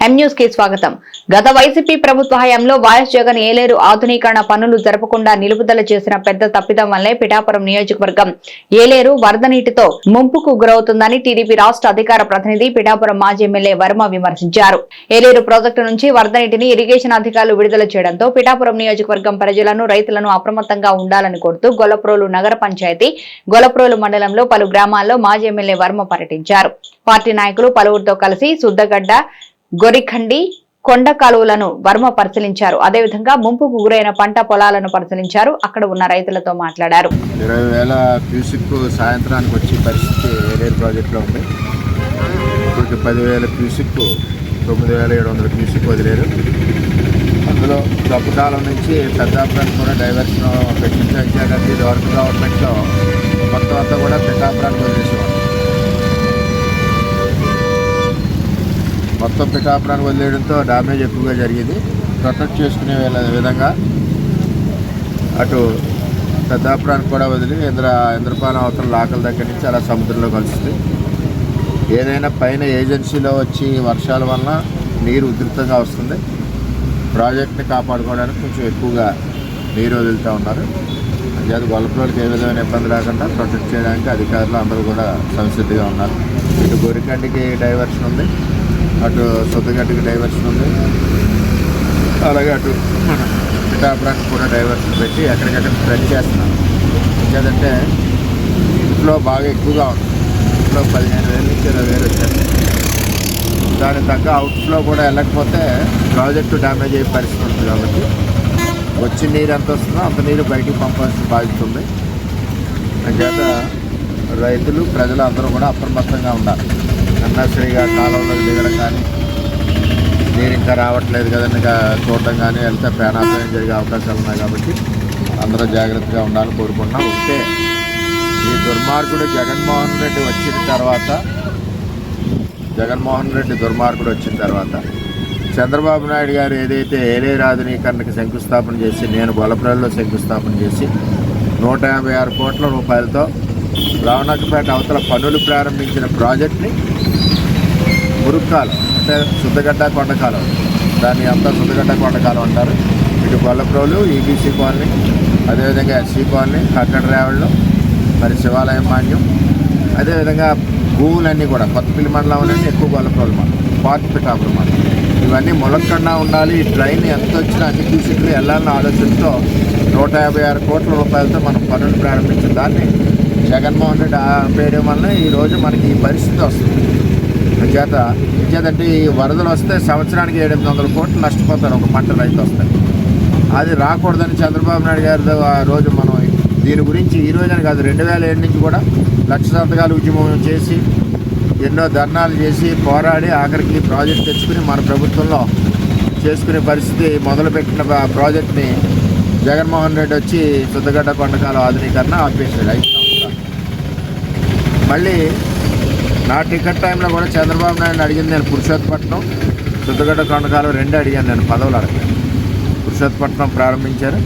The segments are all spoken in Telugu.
ఎం కి స్వాగతం. గత వైసీపీ ప్రభుత్వ హయాంలో వైఎస్ జగన్ ఏలేరు ఆధునీకరణ పనులు జరపకుండా నిలుపుదల చేసిన పెద్ద తప్పిదం వల్లే పిఠాపురం నియోజకవర్గం ఏలేరు వరద నీటితో ముంపుకు గురవుతుందని టీడీపీ రాష్ట్ర అధికార ప్రతినిధి పిఠాపురం మాజీ ఎమ్మెల్యే వర్మ విమర్శించారు. ఏలేరు ప్రాజెక్టు నుంచి వరద నీటిని ఇరిగేషన్ అధికారులు విడుదల చేయడంతో పిఠాపురం నియోజకవర్గం ప్రజలను రైతులను అప్రమత్తంగా ఉండాలని కోరుతూ గొల్లప్రోలు నగర పంచాయతీ గొల్లప్రోలు మండలంలో పలు గ్రామాల్లో మాజీ ఎమ్మెల్యే వర్మ పర్యటించారు. పార్టీ నాయకులు పలువురితో కలిసి సుద్దగడ్డ గొరిఖండి కొండ కాలువలను వర్మ పరిశీలించారు. అదేవిధంగా ముంపుకు గురైన పంట పొలాలను పరిశీలించారు. అక్కడ ఉన్న రైతులతో మాట్లాడారు. ఇరవై వేల క్యూసిక్ సాయంత్రానికి వచ్చే పరిస్థితి ఏలేరు ప్రాజెక్టులో ఉంది. ఇప్పటికి పదివేల క్యూసిక్ తొమ్మిది వేల ఏడు వందల క్యూసిక్ వదిలేరు. అందులో కాలం నుంచి పెద్దాపురానికి కూడా డైవర్షన్ పెట్టించారు. ఇది వరకు గవర్నమెంట్లో మొత్తం అంతా కూడా పెద్దాపురానికి వదిలేసేవాడు మొత్తం పిఠాపురానికి వదిలేయడంతో డ్యామేజ్ ఎక్కువగా జరిగింది. ప్రొటెక్ట్ చేసుకునే విధంగా అటు పెద్దాపురానికి కూడా వదిలి ఇంద్ర ఇంద్రపాలెం అవతల లాకల దగ్గర నుంచి అలా సముద్రంలో కలుస్తుంది. ఏదైనా పైన ఏజెన్సీలో వచ్చి వర్షాల వలన నీరు ఉధృతంగా వస్తుంది. ప్రాజెక్ట్ని కాపాడుకోవడానికి కొంచెం ఎక్కువగా నీరు వదులుతూ ఉన్నారు. అంచేత గొల్లపురోళ్ళకి ఏ విధమైన ఇబ్బంది రాకుండా ప్రొటెక్ట్ చేయడానికి అధికారులు అందరూ కూడా సంసిద్ధిగా ఉన్నారు. ఇటు గొరికండికి డైవర్షన్ ఉంది. అటు సొద్దుగడ్డకి డైవర్షన్ ఉంది. అలాగే అటు మన పిఠాపురానికి కూడా డైవర్షన్ పెట్టి ఎక్కడికక్కడ స్ప్రెడ్ చేస్తున్నారు. ఇంకేదంటే ఇంట్లో బాగా ఎక్కువగా ఉంది. ఇంట్లో పదిహేను వేల నుంచి ఇరవై వేలు వచ్చేస్తాయి దానికి తగ్గ అవుట్ఫ్లో కూడా వెళ్ళకపోతే ప్రాజెక్టు డ్యామేజ్ అయ్యే పరిస్థితి ఉంది కాబట్టి వచ్చి నీరు ఎంత వస్తుందో అంత నీరు బయటికి పంపాల్సిన బాధ్యత ఉంది. అంచేత రైతులు ప్రజలు అందరూ కూడా అప్రమత్తంగా ఉండాలి. కన్నాశ్రీగా కాలంలో దిగడం కానీ నేను ఇంకా రావట్లేదు కదండి ఇంకా చూడటం కానీ వెళ్తే ప్రాణాపాయం జరిగే అవకాశాలు ఉన్నాయి కాబట్టి అందరూ జాగ్రత్తగా ఉండాలని కోరుకుంటున్నాం. ఒకటే ఈ దుర్మార్గుడు జగన్మోహన్ రెడ్డి వచ్చిన తర్వాత జగన్మోహన్ రెడ్డి దుర్మార్గుడు వచ్చిన తర్వాత చంద్రబాబు నాయుడు గారు ఏదైతే ఏలే రాజనీకరణకి శంకుస్థాపన చేసి నేను గొల్లప్రల్లో శంకుస్థాపన చేసి నూట యాభై ఆరు కోట్ల రూపాయలతో రావణకపేట అవతల పనులు ప్రారంభించిన ప్రాజెక్ట్ని మురుక్కాలు అంటే శుద్ధగడ్డ కొండకాలం. దాన్ని అంతా శుద్ధగడ్డ కొండకాలం అంటారు. ఇటు గొల్లప్రోలు ఈబీసీ కాలనీ అదేవిధంగా ఎస్సీ కాలనీ కట్టడ రేవళ్ళు మరి శివాలయం మాన్యం అదేవిధంగా భూములన్నీ కూడా కొత్తపల్లి మండలంలోనే ఎక్కువ గొల్లప్రోలు మండలం పార్ట్ పిఠాపురం మండలం ఇవన్నీ ములక్కండా ఉండాలి. ఈ ట్రైన్ ఎంత వచ్చినా అన్ని క్యూసిక్లు వెళ్ళాలని ఆలోచనతో నూట యాభై ఆరు కోట్ల రూపాయలతో మనం పనులు ప్రారంభించిన దాన్ని జగన్మోహన్ రెడ్డి ఆపేయడం వల్ల ఈరోజు మనకి ఈ పరిస్థితి వస్తుంది. చేత చేతంటే ఈ వరదలు వస్తే సంవత్సరానికి ఏడెనిమిది వందల కోట్లు నష్టపోతారు ఒక పంట రైతు వస్తే. అది రాకూడదని చంద్రబాబు నాయుడు గారితో ఆ రోజు మనం దీని గురించి ఈ రోజున కాదు రెండు వేల ఏడు నుంచి కూడా లక్ష సంతకాలు ఉద్యమం చేసి ఎన్నో ధర్నాలు చేసి పోరాడి ఆఖరికి ప్రాజెక్ట్ తెచ్చుకుని మన ప్రభుత్వంలో చేసుకునే పరిస్థితి మొదలుపెట్టిన ప్రాజెక్ట్ని జగన్మోహన్ రెడ్డి వచ్చి సుద్దగడ్డ కొండకాల ఆధునీకరణ ఆపేసాడు ఐదు సంవత్సరాలు. మళ్ళీ నా టికెట్ టైంలో కూడా చంద్రబాబు నాయుడు అడిగింది నేను పురుషోత్పట్నం శుద్ధగడ్డ కొండకాలం రెండు అడిగాను నేను పదవులు అడగలేదు. పురుషోత్పట్నం ప్రారంభించారు.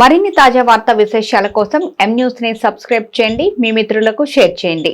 మరిన్ని తాజా వార్తా విశేషాల కోసం ఎం న్యూస్ని సబ్స్క్రైబ్ చేయండి మీ మిత్రులకు షేర్ చేయండి.